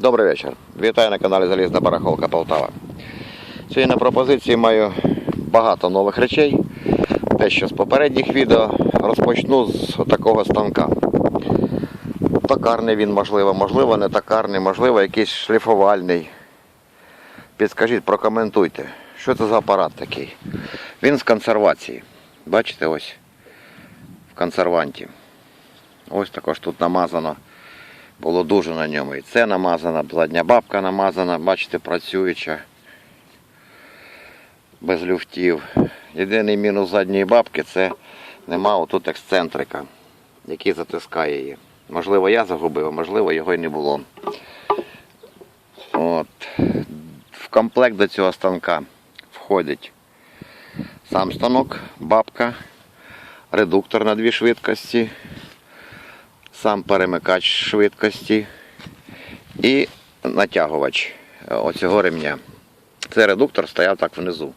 Добрий вечір. Вітаю на каналі Залізна Барахолка Полтава. Сьогодні на пропозиції маю багато нових речей. Те, що з попередніх відео розпочну з такого станка. Токарний він, можливо, можливо, не токарний, можливо, якийсь шліфувальний. Підскажіть, прокоментуйте, що це за апарат такий. Він з консервації. Бачите, ось в консерванті. Ось також тут намазано. Було дуже на ньому. І це намазано, задня бабка намазана, бачите, працююча. Без люфтів. Єдиний мінус задньої бабки це нема отут ексцентрика, який затискає її. Можливо, я загубив, можливо, його й не було. От. В комплект до цього станка входить сам станок, бабка, редуктор на дві швидкості, сам перемикач швидкості і натягувач е, оцього ремня. Цей редуктор стояв так внизу.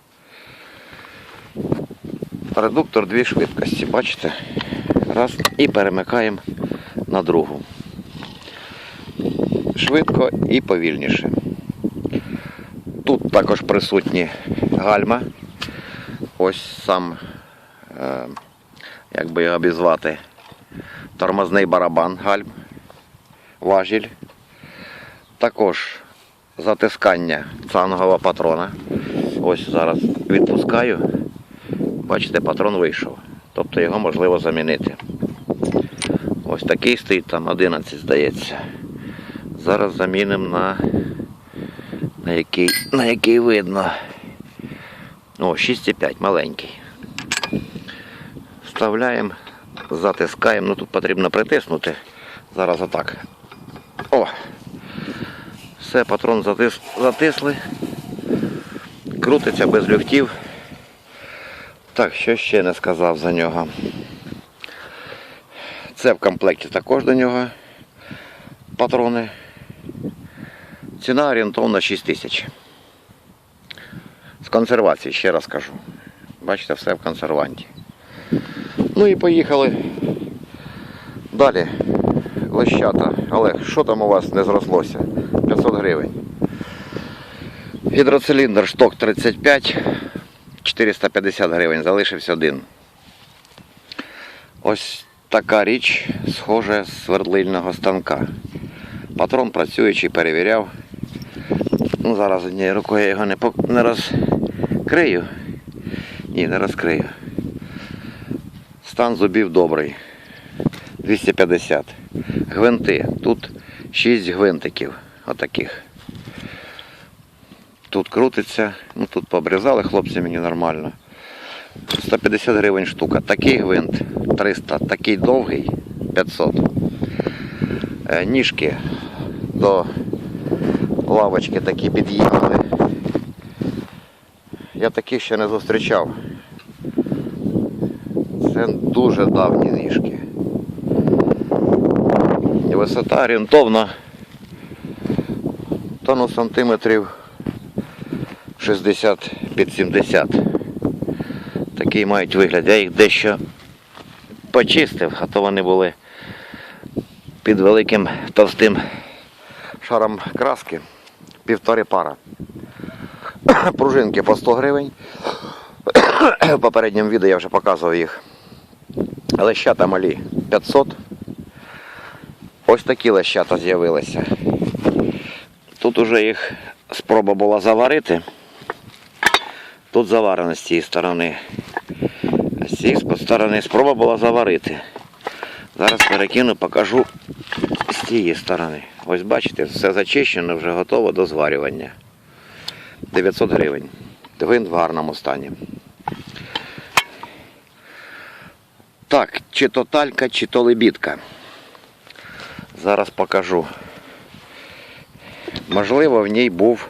Редуктор дві швидкості, бачите? Раз і перемикаємо на другу. Швидко і повільніше. Тут також присутні гальма. Ось сам, е, як би його обізвати, тормозний барабан гальм, важіль. Також затискання цангового патрона. Ось зараз відпускаю. Бачите, патрон вийшов. Тобто його можливо замінити. Ось такий стоїть там 11, здається. Зараз замінимо на, на, який, на який видно. О, 6,5 маленький. Вставляємо, затискаємо. Ну тут потрібно притиснути. Зараз отак. О! Все, патрон затис, затисли. Крутиться без люфтів. Так, що ще не сказав за нього. Це в комплекті також до нього патрони. Ціна орієнтовно 6 тисяч. З консервації, ще раз кажу. Бачите, все в консерванті. Ну і поїхали. Далі. Лещата. Олег, що там у вас не зрослося? 500 гривень. Гідроциліндр шток 35, 450 гривень, залишився один. Ось така річ, схожа з свердлильного станка. Патрон працюючий, перевіряв. Ну, зараз однією рукою я його не, не розкрию. Ні, не розкрию. Стан зубів добрий. 250. Гвинти. Тут 6 гвинтиків. Отаких. Тут крутиться, ну тут пообрізали хлопці мені нормально. 150 гривень штука. Такий гвинт 300, такий довгий 500. Е, Ніжки до лавочки такі під'їхали. Я таких ще не зустрічав. Це дуже давні ніжки. І висота орієнтовно тонну сантиметрів 60 під 70. Такий мають вигляд. Я їх дещо почистив, а то вони були під великим товстим шаром краски. Півтори пара. Пружинки по 100 гривень. В попередньому відео я вже показував їх. Лещата малі 500. Ось такі лещата з'явилися. Тут уже їх спроба була заварити. Тут заварено з цієї сторони. А з цієї сторони спроба була заварити. Зараз перекину, покажу з цієї сторони. Ось бачите, все зачищено, вже готово до зварювання. 900 гривень. В гарному стані. Так, чи то талька, чи то лебідка. Зараз покажу. Можливо, в ній був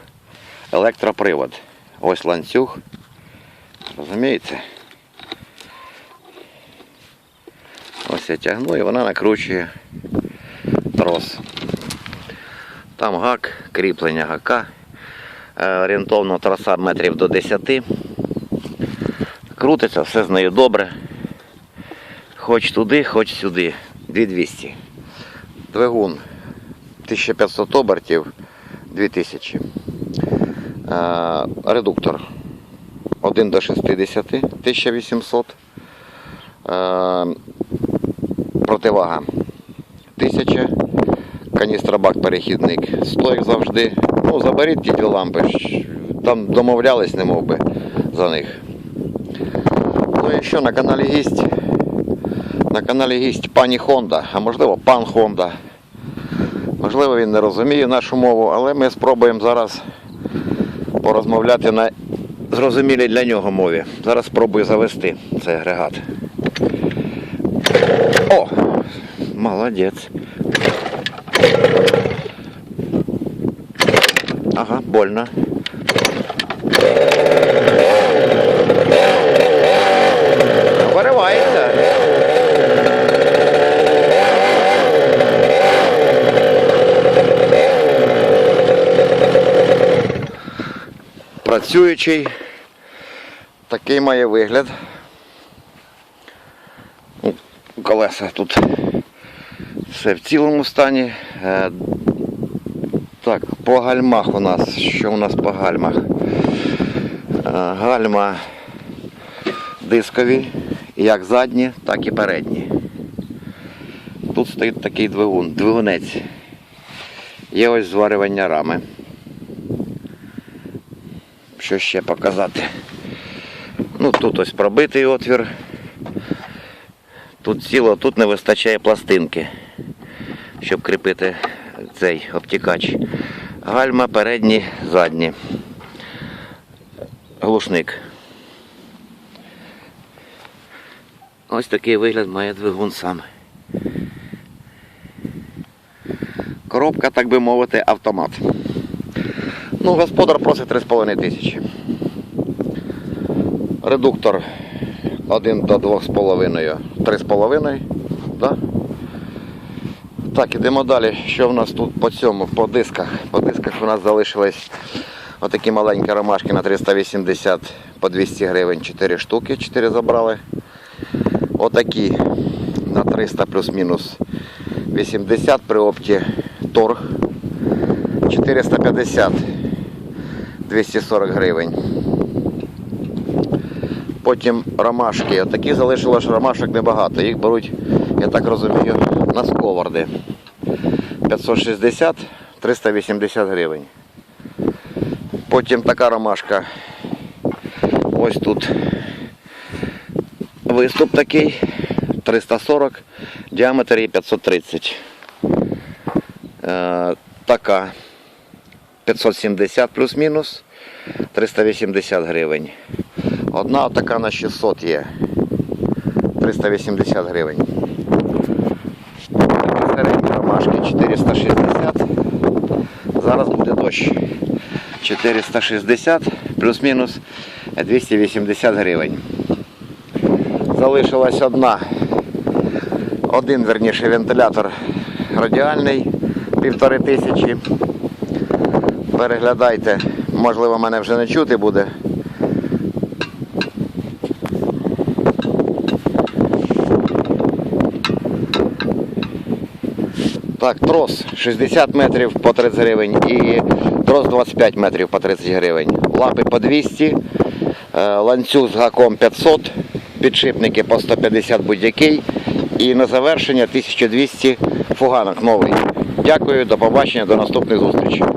електропривод. Ось ланцюг. Розумієте? Ось я тягну і вона накручує трос. Там гак, кріплення гака. Е, Орієнтовно троса метрів до 10. Крутиться, все з нею добре. Хоч туди, хоч сюди. 2200. Двигун 1500 обертів 2000. Е, Редуктор 1 до 60 1800. Е, Противага 1000. Каністробак перехідник 100, як завжди. Ну, заберіть ті дві лампи. Там домовлялись, не мов би, за них. Ну і що на каналі гість? На каналі гість пані Хонда, а можливо пан Хонда. Можливо, він не розуміє нашу мову, але ми спробуємо зараз порозмовляти на зрозумілій для нього мові. Зараз спробую завести цей агрегат. О! Молодець. Ага, больно. Працюючий. Такий має вигляд. Ну, Колеса тут все в цілому стані. Е, Так, по гальмах у нас. Що у нас по гальмах? Е, Гальма дискові, як задні, так і передні. Тут стоїть такий двигун, двигунець. Є ось зварювання рами. Що ще показати? Ну тут ось пробитий отвір. Тут ціло, тут не вистачає пластинки, щоб кріпити цей обтікач. Гальма передні, задні. Глушник. Ось такий вигляд має двигун сам. Коробка, так би мовити, автомат. Ну, господар просить 3,5 тисячі. Редуктор 1 до 2,5, 3,5. Да? Так, ідемо далі. Що в нас тут по цьому, по дисках? По дисках у нас залишились отакі маленькі ромашки на 380 по 200 гривень, 4 штуки, 4 забрали. Отакі на 300 плюс-мінус 80 при опті торг 450 240 гривень. Потім ромашки. Отакі залишилось ромашок небагато. Їх беруть, я так розумію, на сковороди. 560 380 гривень. Потім така ромашка. Ось тут виступ такий. 340, діаметр її 530. Е, така 570 плюс-мінус 380 гривень. Одна така на 600 є. 380 гривень. Середні ромашки 460. Зараз буде дощ. 460 плюс-мінус 280 гривень. Залишилась одна. Один, верніше, вентилятор радіальний, півтори тисячі. Переглядайте, можливо, мене вже не чути буде. Так, трос 60 метрів по 30 гривень і трос 25 метрів по 30 гривень. Лапи по 200, е, ланцюг з гаком 500, підшипники по 150 будь-який. І на завершення 1200 фуганок новий. Дякую, до побачення, до наступних зустрічей.